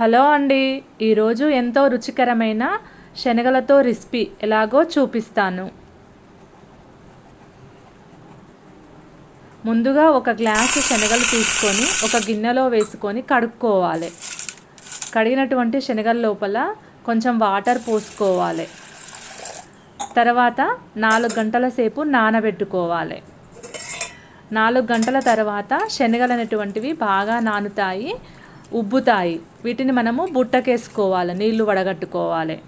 Hello అండి. ఈరోజు ఎంతో రుచికరమైన శనగలతో రెసిపీ ఎలాగో చూపిస్తాను. ముందుగా ఒక గ్లాసు శనగలు తీసుకొని ఒక గిన్నెలో వేసుకొని కడుక్కోవాలి. కడిగినటువంటి శనగల లోపల కొంచెం వాటర్ పోసుకోవాలి. తర్వాత నాలుగు గంటల సేపు నానబెట్టుకోవాలి. నాలుగు గంటల తర్వాత శనగలు అనేటువంటివి బాగా నానుతాయి. ఉబ్బుతాయి. వీటిని మనము బుట్టకేసుకోవాలి నీళ్ళు వడగట్టుకోవాలి.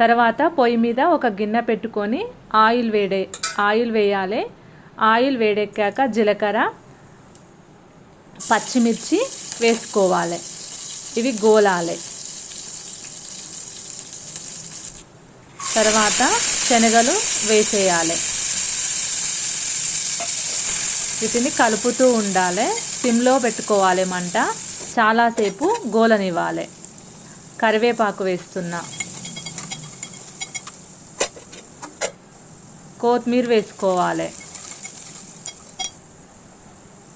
తర్వాత పొయ్యి మీద ఒక గిన్నె పెట్టుకొని ఆయిల్ వేడే ఆయిల్ వేయాలి. ఆయిల్ వేడెక్కాక జీలకర్ర పచ్చిమిర్చి వేసుకోవాలి. ఇవి గోలాలి. తర్వాత శనగలు వేసేయాలి. వీటిని కలుపుతూ ఉండాలి. సిమ్లో పెట్టుకోవాలి మంట. చాలాసేపు గోలనివ్వాలి. కరివేపాకు వేస్తున్నా. కొత్తిమీర వేసుకోవాలి.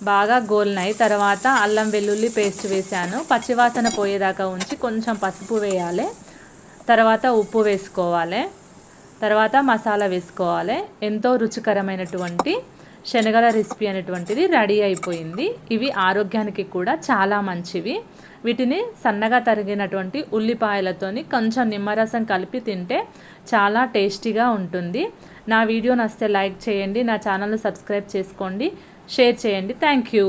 బాగా గోలినాయి తర్వాత అల్లం వెల్లుల్లి పేస్ట్ వేసాను పచ్చివాసన పోయేదాకా ఉంచి కొంచెం పసుపు వేయాలి. తర్వాత ఉప్పు వేసుకోవాలి. తర్వాత మసాలా వేసుకోవాలి. ఎంతో రుచికరమైనటువంటి శనగల రెసిపీ అనేటువంటిది రెడీ అయిపోయింది. ఇవి ఆరోగ్యానికి కూడా చాలా మంచివి. వీటిని సన్నగా తరిగినటువంటి ఉల్లిపాయలతోని కొంచెం నిమ్మరసం కలిపి తింటే చాలా టేస్టీగా ఉంటుంది. నా వీడియో నచ్చితే లైక్ చేయండి నా ఛానల్ని సబ్స్క్రైబ్ చేసుకోండి షేర్ చేయండి. Thank you.